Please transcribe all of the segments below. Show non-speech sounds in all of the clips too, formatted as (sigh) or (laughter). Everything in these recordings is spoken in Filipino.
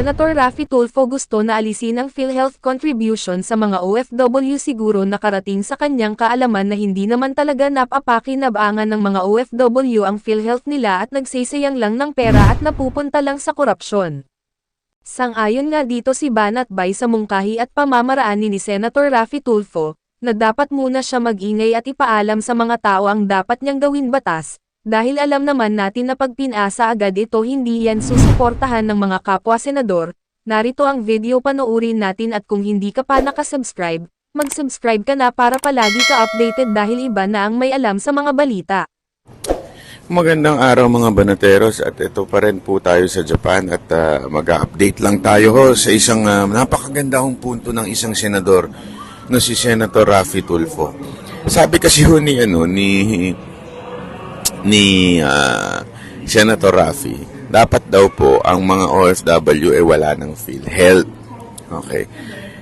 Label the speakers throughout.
Speaker 1: Senator Raffy Tulfo gusto na alisin ang PhilHealth contribution sa mga OFW siguro nakarating sa kanyang kaalaman na hindi naman talaga napapakinabangan ng mga OFW ang PhilHealth nila at nagsisayang lang ng pera at napupunta lang sa korupsyon. Sang-ayon nga dito si Banat Bay sa mungkahi at pamamaraan ni, ni Senator Raffy Tulfo, na dapat muna siya mag-ingay at ipaalam sa mga tao ang dapat niyang gawin batas, dahil alam naman natin na pag pinasa agad ito hindi yan susuportahan ng mga kapwa senador, narito ang video panoorin natin at kung hindi ka pa nakasubscribe, mag-subscribe ka na para palagi ka updated dahil iba na ang may alam sa mga balita.
Speaker 2: Magandang araw mga banateros at ito pa rin po tayo sa Japan at ah, mag-update lang tayo ho sa isang uh, napakagandang punto ng isang senador na si Senator Raffy Tulfo. Sabi kasi ho ni ano ni ni ah, Senator Raffy, dapat daw po ang mga OFW ay wala ng PhilHealth. Okay.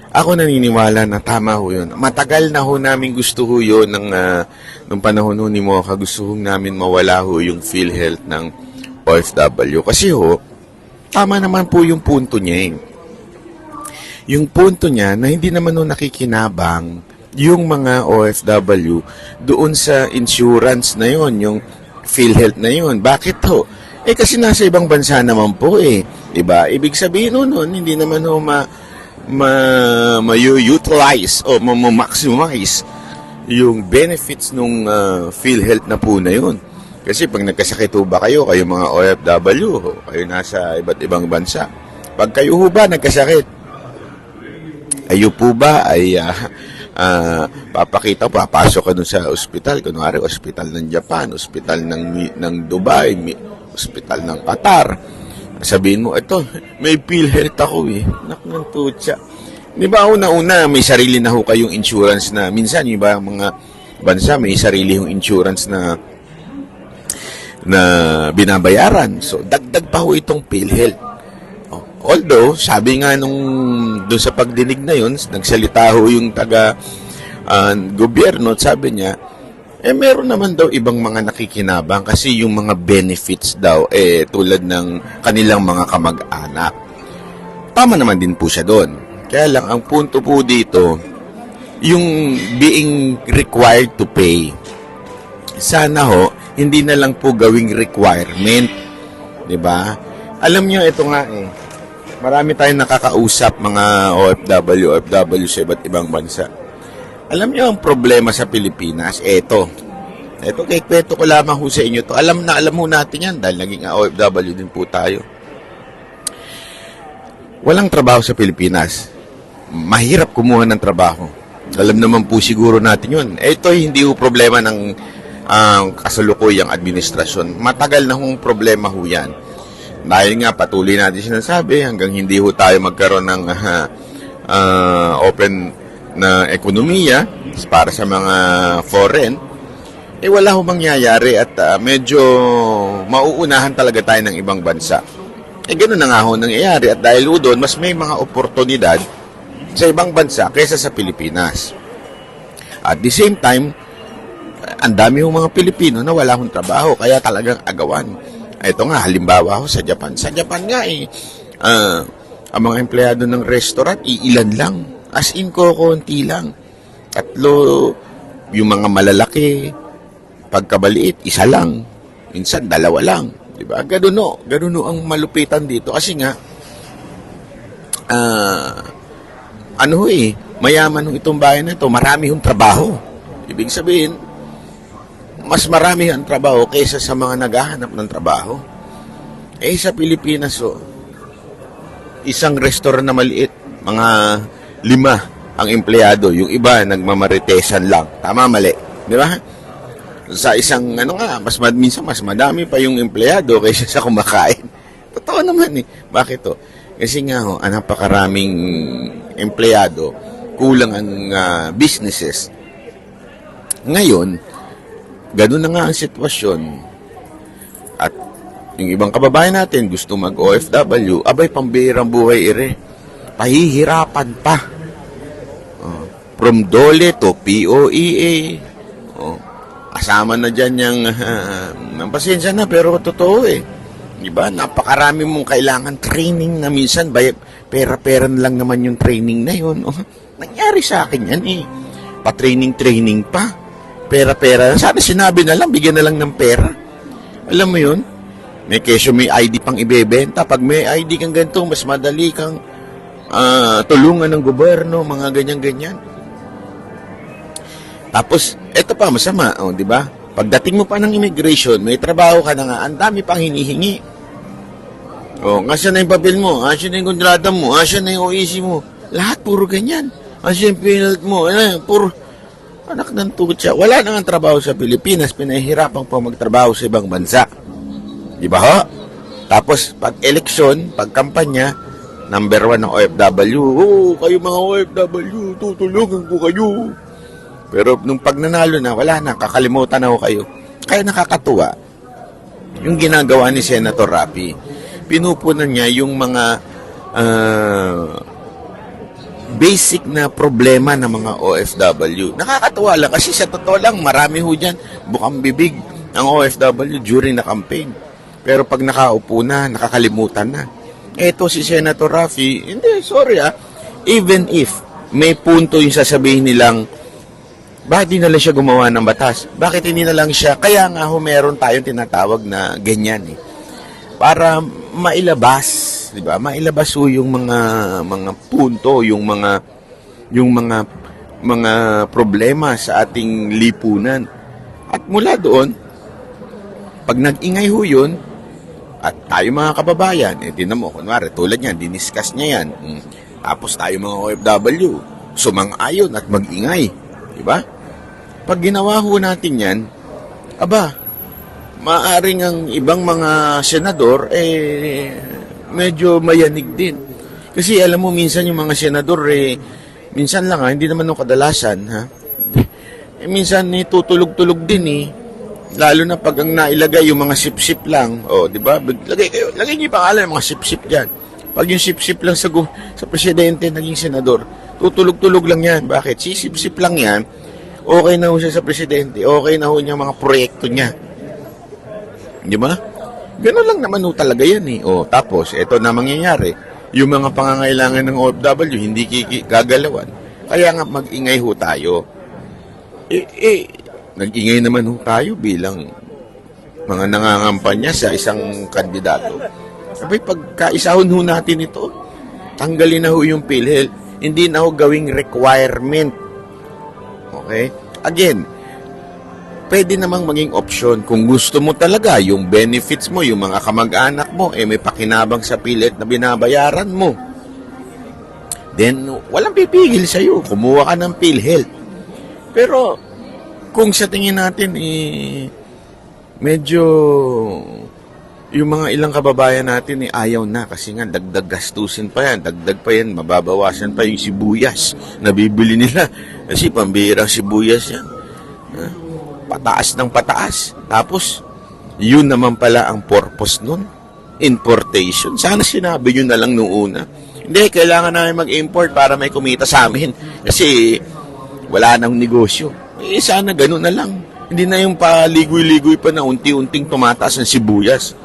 Speaker 2: Ako naniniwala na tama ho yun. Matagal na ho namin gusto ho yun ng, ah, nung panahon ho ni Mocha, gusto ho namin mawala ho yung PhilHealth ng OFW. Kasi ho, tama naman po yung punto niya eh. Yung punto niya na hindi naman ho nakikinabang yung mga OFW doon sa insurance na yon yung PhilHealth na yon. Bakit ho? Eh kasi nasa ibang bansa naman po eh. 'Di ba? Ibig sabihin ho nun, hindi naman ho ma ma ma-utilize o ma-maximize yung benefits nung uh, PhilHealth na po na yun. Kasi pag nagkasakit ho ba kayo, kayo mga OFW, ho, kayo nasa iba't ibang bansa. Pag kayo ho ba nagkasakit, ayo po ba ay ah, ah, papakita, papasok ka sa ospital, kunwari ospital ng Japan, ospital ng, ng Dubai, ospital ng Qatar. Sabihin mo, ito, may PhilHealth ako eh. Nak ng tutsa. Di ba una-una, may sarili na ho kayong insurance na, minsan yung iba mga bansa may sarili yung insurance na na binabayaran. So, dagdag pa ho itong PhilHealth. Although, sabi nga nung doon sa pagdinig na yun, nagsalita ho yung taga ah, gobyerno sabi niya, eh meron naman daw ibang mga nakikinabang kasi yung mga benefits daw eh tulad ng kanilang mga kamag-anak. Tama naman din po siya doon. Kaya lang ang punto po dito, yung being required to pay. Sana ho, hindi na lang po gawing requirement. 'Di ba? Alam niyo ito nga eh. Marami tayong nakakausap mga OFW, OFW sa iba't ibang bansa. Alam niyo ang problema sa Pilipinas, eto. Eto kay kwento ko lamang ho sa inyo to. Alam na alam mo natin yan dahil naging OFW din po tayo. Walang trabaho sa Pilipinas. Mahirap kumuha ng trabaho. Alam naman po siguro natin yun. Ito hindi ho problema ng ang kasalukuyang administrasyon. Matagal na hong problema ho yan. Dahil nga patuloy natin sinasabi hanggang hindi ho tayo magkaroon ng (laughs) ah, ah, open na ekonomiya para sa mga foreign, eh wala ho mangyayari at ah, medyo mauunahan talaga tayo ng ibang bansa. Eh ganoon na nga ho nangyayari at dahil doon, mas may mga oportunidad sa ibang bansa kaysa sa Pilipinas. At the same time, ang dami hong mga Pilipino na wala hong trabaho, kaya talagang agawan. Ito nga, halimbawa ho sa Japan. Sa Japan nga eh, ah, ang mga empleyado ng restaurant, iilan lang. As in, konti lang. Tatlo, yung mga malalaki, pagkabaliit, isa lang. Minsan, dalawa lang. Di ba? Ganun o. Ganun o ang malupitan dito. Kasi nga, ah, ano eh, mayaman ho itong bayan na ito, marami hong trabaho. Ibig sabihin, mas marami ang trabaho kaysa sa mga naghahanap ng trabaho. Eh sa Pilipinas, oh, isang restaurant na maliit, mga lima ang empleyado, yung iba nagmamaritesan lang. Tama, mali. Di ba? Sa isang, ano nga, mas minsan mas madami pa yung empleyado (laughs) kaysa sa kumakain. Totoo naman eh. Bakit to? Kasi nga ho, ang napakaraming empleyado, kulang ang ah, businesses. Ngayon, ganun na nga ang sitwasyon. At yung ibang kababayan natin gusto mag-OFW, abay pambihirang buhay ire. Pahihirapan pa. Oh, from DOLE to POEA. Oh, kasama na dyan yung, (laughs) uh, pasensya na pero totoo eh. Di ba? Napakarami mong kailangan training na minsan bay- pera-pera na lang naman yung training na yun. Oh, nangyari sa akin yan eh. Pa-training-training pa. Pera-pera. Sana sinabi na lang, bigyan na lang ng pera. Alam mo yun? May kesyo may ID pang ibebenta. Pag may ID kang ganito, mas madali kang ah, tulungan ng gobyerno, mga ganyan-ganyan. Tapos, eto pa, masama, oh, di ba? Pagdating mo pa ng immigration, may trabaho ka na nga, ang dami pang hinihingi. Oh, nga na yung papel mo, nga na yung kontrata mo, nga na yung OEC mo. Lahat puro ganyan. Nga yung penalty mo, ano, puro anak ng tutsa. Wala na nga trabaho sa Pilipinas, pinahihirapan po magtrabaho sa ibang bansa. Di ba ho? Tapos, pag eleksyon, pag kampanya, number one ng OFW, oh, kayo mga OFW, tutulungan ko kayo. Pero nung pag nanalo na, wala na, kakalimutan na ako kayo. Kaya nakakatuwa, yung ginagawa ni Senator Rapi, pinupunan niya yung mga ah, basic na problema ng mga OFW. Nakakatuwa lang kasi sa totoo lang, marami ho dyan bukang bibig ang OFW during na campaign. Pero pag nakaupo na, nakakalimutan na. Eto si Senator Rafi, hindi, sorry ah, even if may punto yung sasabihin nilang bakit di na lang siya gumawa ng batas? Bakit hindi na lang siya? Kaya nga ho, meron tayong tinatawag na ganyan eh. Para mailabas, di ba? Mailabas ho yung mga mga punto, yung mga yung mga mga problema sa ating lipunan. At mula doon, pag nag-ingay ho yun, at tayo mga kababayan, eh, tinan mo, kunwari, tulad niyan, diniscuss niya yan. Mm. Tapos tayo mga OFW, sumang-ayon at mag-ingay. Di ba? Pag ginawa ho natin yan, aba, maaring ang ibang mga senador, eh, medyo mayanig din. Kasi alam mo, minsan yung mga senador, eh, minsan lang ha, hindi naman nung kadalasan, ha, (laughs) eh, minsan eh, tutulog-tulog din eh. Lalo na pag ang nailagay yung mga sip-sip lang. O, di ba? Lagay kayo, lagay niyo pangalan ng mga sip-sip diyan. Pag yung sip-sip lang sa, sa presidente naging senador, tutulog-tulog lang yan. Bakit? Si sip-sip lang yan, okay na ho siya sa presidente, okay na ho niya mga proyekto niya. Di ba? Ganun lang naman ho talaga yan eh. O, tapos, ito na mangyayari. Yung mga pangangailangan ng OFW, hindi gagalawan. Kaya nga mag-ingay ho tayo. Eh, eh, nag-ingay naman ho tayo bilang mga nangangampanya sa isang kandidato. Sabay, pagkaisahon ho natin ito, tanggalin na ho yung PhilHealth. Hindi na ho gawing requirement. Okay? Again, pwede namang maging option kung gusto mo talaga yung benefits mo, yung mga kamag-anak mo, eh may pakinabang sa pilit na binabayaran mo. Then, walang pipigil sa'yo. Kumuha ka ng PhilHealth. Pero, kung sa tingin natin, eh, medyo yung mga ilang kababayan natin eh, ayaw na kasi nga dagdag gastusin pa yan, dagdag pa yan, mababawasan pa yung sibuyas na bibili nila. Kasi pambihirang sibuyas yan. Ha? Pataas ng pataas. Tapos, yun naman pala ang purpose nun. Importation. Sana sinabi yun na lang noong una. Hindi, kailangan namin mag-import para may kumita sa amin. Kasi wala nang negosyo. Eh, sana ganun na lang. Hindi na yung paligoy-ligoy pa na unti-unting tumataas ang sibuyas.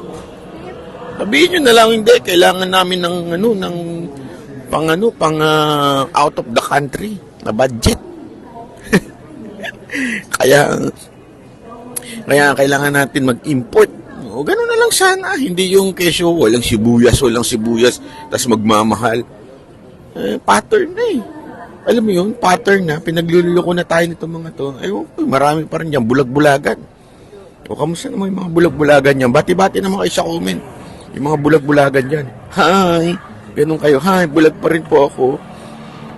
Speaker 2: Sabihin nyo na lang, hindi, kailangan namin ng, ano, ng, pang, ano, pang ah, out of the country na budget. (laughs) kaya, kaya kailangan natin mag-import. O, ganun na lang sana. Hindi yung kesyo, walang sibuyas, walang sibuyas, tas magmamahal. Eh, pattern na eh. Alam mo yun, pattern na, pinagluloko na tayo nito mga to. Ay, oh, marami pa rin yan, bulag-bulagan. O, kamusta naman yung mga bulag-bulagan yan? Bati-bati naman kayo sa comment. Yung mga bulag-bulagan dyan. Hi! Ganun kayo. Hi, bulag pa rin po ako.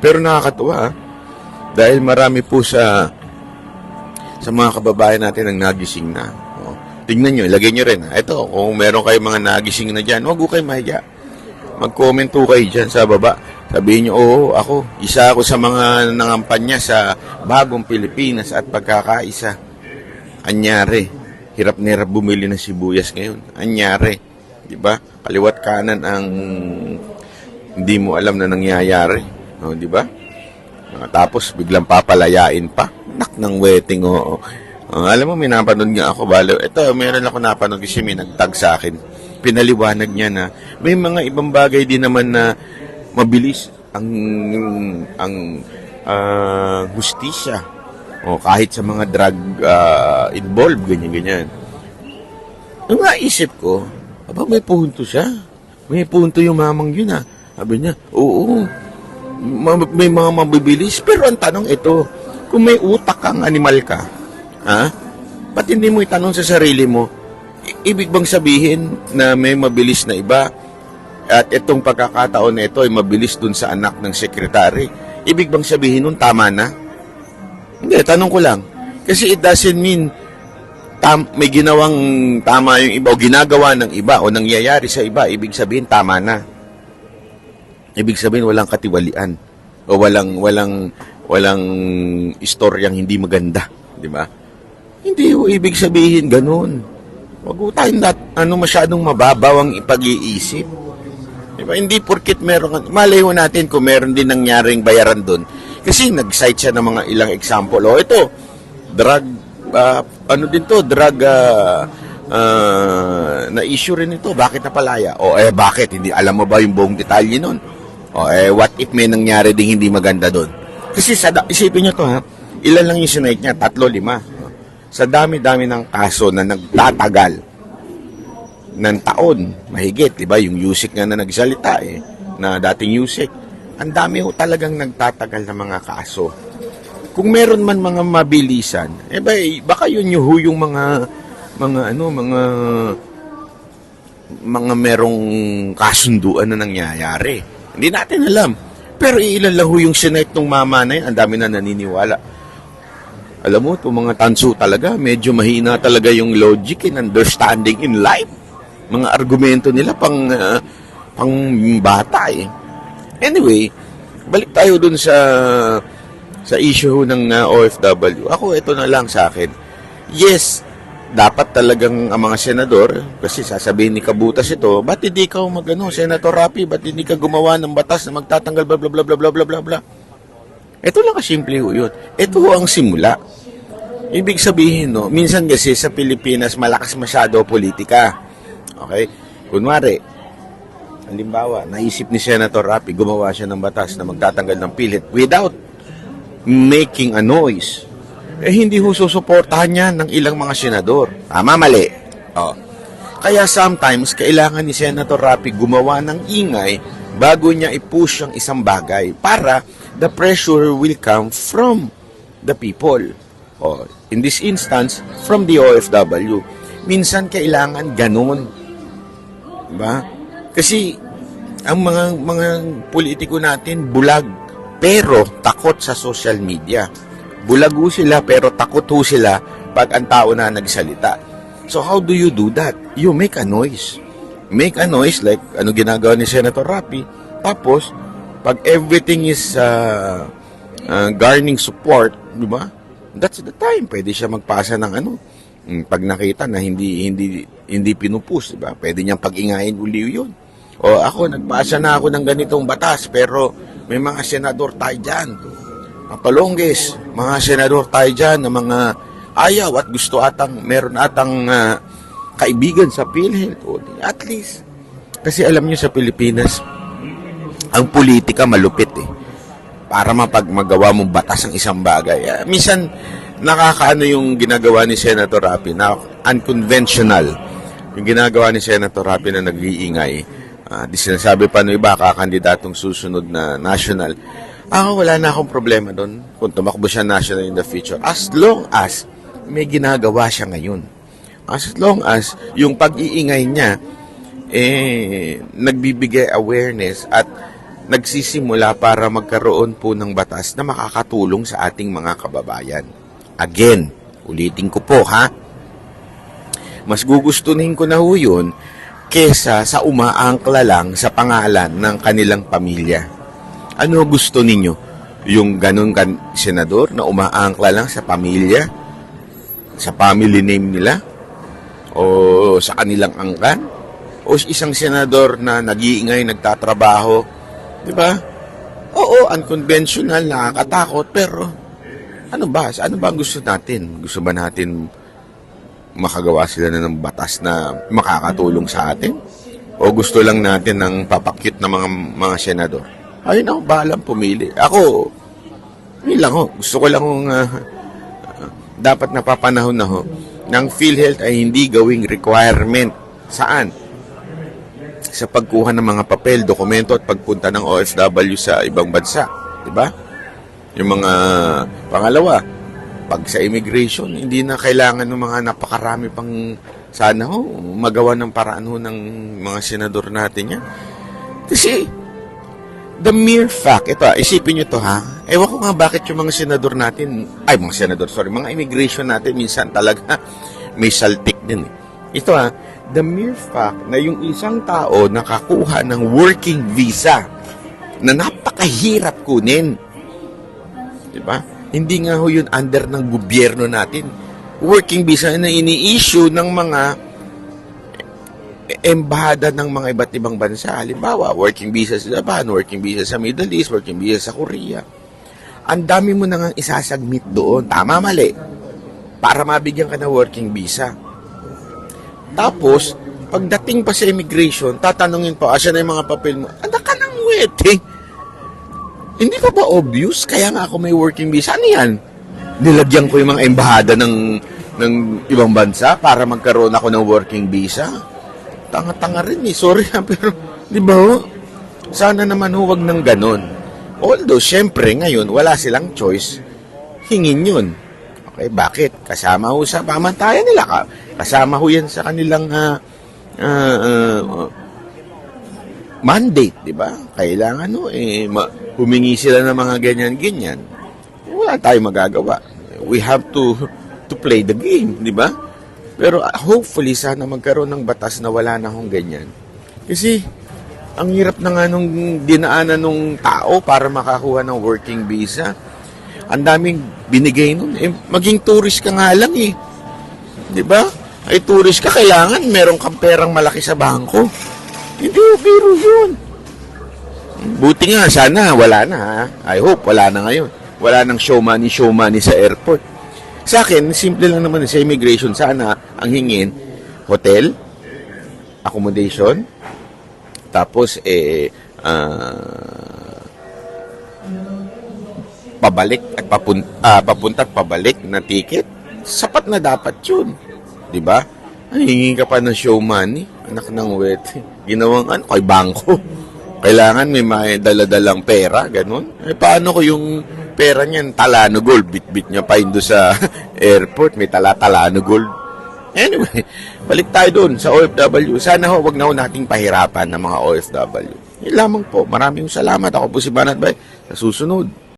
Speaker 2: Pero nakakatuwa, ah. Dahil marami po sa sa mga kababayan natin ang nagising na. O, tingnan nyo, ilagay nyo rin. Ito, kung meron kayo mga nagising na dyan, huwag kayo mahiya. Mag-comment po kayo dyan sa baba. Sabihin nyo, oo, ako, isa ako sa mga nangampanya sa bagong Pilipinas at pagkakaisa. Anyari, hirap na hirap bumili ng sibuyas ngayon. Anyari, di ba? Kaliwat kanan ang hindi mo alam na nangyayari. O, di ba? Tapos biglang papalayain pa. Nak ng wedding, oo. Ah, alam mo, may napanood nga ako, balo. Ito, meron ako napanood kasi may nagtag sa akin. pinaliwanag niya na may mga ibang bagay din naman na mabilis ang ang ah, hustisya o kahit sa mga drug ah, involved ganyan ganyan. Nung naisip ko, aba may punto siya. May punto yung mamang yun ah. Sabi niya, oo, ma- may mga mabibilis. Pero ang tanong ito, kung may utak kang animal ka, ha? Ba't hindi mo itanong sa sarili mo, ibig bang sabihin na may mabilis na iba at itong pagkakataon na ito ay mabilis dun sa anak ng sekretary? Ibig bang sabihin nun tama na? Hindi, tanong ko lang. Kasi it doesn't mean tam, may ginawang tama yung iba o ginagawa ng iba o nangyayari sa iba, ibig sabihin tama na. Ibig sabihin walang katiwalian o walang walang walang istoryang hindi maganda, di ba? Hindi ho ibig sabihin ganun. Wag ho tayong nat, ano masyadong mababaw ang ipag-iisip. Di ba? Hindi porkit meron, malay ho natin kung meron din nangyaring bayaran doon. Kasi nag-cite siya ng mga ilang example. O ito, drug, ah, ano din to, drug ah, ah, na issue rin ito. Bakit napalaya? O eh bakit? Hindi alam mo ba yung buong detalye nun? O eh what if may nangyari ding hindi maganda doon? Kasi sa, da- isipin nyo to ha, ilan lang yung sinake niya? Tatlo, lima. Sa dami-dami ng kaso na nagtatagal, ng taon, mahigit, di ba? Yung Yusik nga na nagsalita eh, na dating Yusik. Ang dami ho talagang nagtatagal na mga kaso. Kung meron man mga mabilisan, eh ba, eh, baka yun yung yung mga, mga ano, mga, mga merong kasunduan na nangyayari. Hindi natin alam. Pero ilan lang ho yung sinite ng mama na yun, ang dami na naniniwala. Alam mo, itong mga tanso talaga, medyo mahina talaga yung logic and understanding in life mga argumento nila pang ah, pang bata eh. Anyway, balik tayo dun sa sa issue ng ah, OFW. Ako ito na lang sa akin. Yes, dapat talagang ang mga senador kasi sasabihin ni Kabutas ito, ba't hindi ka magano, Senator Rapi, ba't hindi ka gumawa ng batas na magtatanggal bla bla bla bla bla bla bla. Ito lang kasimple ho yun. Ito ho ang simula. Ibig sabihin, no, minsan kasi sa Pilipinas malakas masyado politika. Okay? Kunwari, halimbawa, naisip ni Senator Rapi, gumawa siya ng batas na magtatanggal ng pilit without making a noise. Eh, hindi ho susuportahan niya ng ilang mga senador. Tama, mali. Oh. Kaya sometimes, kailangan ni Senator Rapi gumawa ng ingay bago niya i-push ang isang bagay para the pressure will come from the people. Oh, in this instance, from the OFW. Minsan kailangan ganun. Diba? Kasi ang mga mga politiko natin bulag pero takot sa social media. Bulag ho sila pero takot ho sila pag ang tao na nagsalita. So how do you do that? You make a noise. Make a noise like ano ginagawa ni Senator Rapi. Tapos pag everything is uh, uh, garnering support, di ba? That's the time. Pwede siya magpasa ng ano. Mm, Pag nakita na hindi hindi hindi pinupus, di ba? Pwede niyang pag-ingayin uli yun. O ako, nagpasa na ako ng ganitong batas, pero may mga senador tayo dyan. Mga palongges, mga senador tayo dyan na mga ayaw at gusto atang, meron atang ah, kaibigan sa PhilHealth. At least, kasi alam niyo sa Pilipinas, ang politika malupit eh. Para mapagmagawa mong batas ang isang bagay. Ah, minsan, nakakaano yung ginagawa ni Senator Rapi na unconventional. Yung ginagawa ni Senator Rapi na nag-iingay. Ah, di sinasabi pa ng iba, kakandidatong susunod na national. Ako, wala na akong problema doon kung tumakbo siya national in the future. As long as may ginagawa siya ngayon. As long as yung pag-iingay niya, eh, nagbibigay awareness at nagsisimula para magkaroon po ng batas na makakatulong sa ating mga kababayan. Again, ulitin ko po ha, mas gugustuhin ko na ho yun kesa sa umaangkla lang sa pangalan ng kanilang pamilya. Ano gusto ninyo? Yung ganun kan senador na umaangkla lang sa pamilya? Sa family name nila? O sa kanilang angkan? O isang senador na nag-iingay, nagtatrabaho? Di ba? Oo, unconventional, nakakatakot, pero ano ba? Ano ba ang gusto natin? Gusto ba natin makagawa sila na ng batas na makakatulong sa atin? O gusto lang natin ng papakyut na mga mga senador? Ayun ako, bahalang pumili. Ako, yun lang ho. Gusto ko lang kung ah, ah, dapat napapanahon na ho ng PhilHealth ay hindi gawing requirement. Saan? Sa pagkuha ng mga papel, dokumento at pagpunta ng OFW sa ibang bansa. Ba? Yung mga pangalawa, pag sa immigration, hindi na kailangan ng mga napakarami pang sana ho, magawa ng paraan ho ng mga senador natin yan. Kasi, the mere fact, ito, isipin nyo to ha, ewan ko nga bakit yung mga senador natin, ay mga senador, sorry, mga immigration natin minsan talaga (laughs) may saltik din eh. Ito ha, the mere fact na yung isang tao nakakuha ng working visa na napakahirap kunin, di ba? Hindi nga ho yun under ng gobyerno natin. Working visa na ini-issue ng mga embahada ng mga iba't ibang bansa. Halimbawa, working visa sa Japan, working visa sa Middle East, working visa sa Korea. Ang dami mo nang isasubmit doon. Tama, mali. Para mabigyan ka ng working visa. Tapos, pagdating pa sa immigration, tatanungin pa, asa na yung mga papel mo? Anak ka ng waiting. Hindi pa ba obvious? Kaya nga ako may working visa. Ano yan? Nilagyan ko yung mga embahada ng, ng ibang bansa para magkaroon ako ng working visa. Tanga-tanga rin eh. Sorry ha, (laughs) pero di ba ho? Sana naman huwag ng ganon. Although, syempre, ngayon, wala silang choice. Hingin yun. Okay, bakit? Kasama ho sa pamantayan nila. Ka- Kasama ho yan sa kanilang ah, ah, mandate, di ba? Kailangan no, eh, ma- humingi sila ng mga ganyan-ganyan. Wala tayong magagawa. We have to to play the game, di ba? Pero ah, hopefully, sana magkaroon ng batas na wala na hong ganyan. Kasi, ang hirap na nga nung dinaanan ng tao para makakuha ng working visa. Ang daming binigay nun. Eh, maging tourist ka nga lang eh. Di ba? Ay tourist ka, kailangan meron kang perang malaki sa bangko. Hindi, biro yun. Buti nga, sana wala na ha. I hope wala na ngayon. Wala nang show money, show money sa airport. Sa akin, simple lang naman sa immigration. Sana ang hingin, hotel, accommodation, tapos eh, ah, pabalik at papun ah, papunta at pabalik na ticket, sapat na dapat yun. Di ba? Ay, hingi ka pa ng show money. Anak ng wet. Ginawang ano, kay bangko. Kailangan may may daladalang pera, ganun. Eh, paano ko yung pera niyan, talano gold, bit-bit niya pa indo sa (laughs) airport, may tala-talano gold. Anyway, balik tayo doon sa OFW. Sana ho, wag na ho nating pahirapan ng mga OFW. Yun lamang po. Maraming salamat. Ako po si Banat Bay. Sa susunod.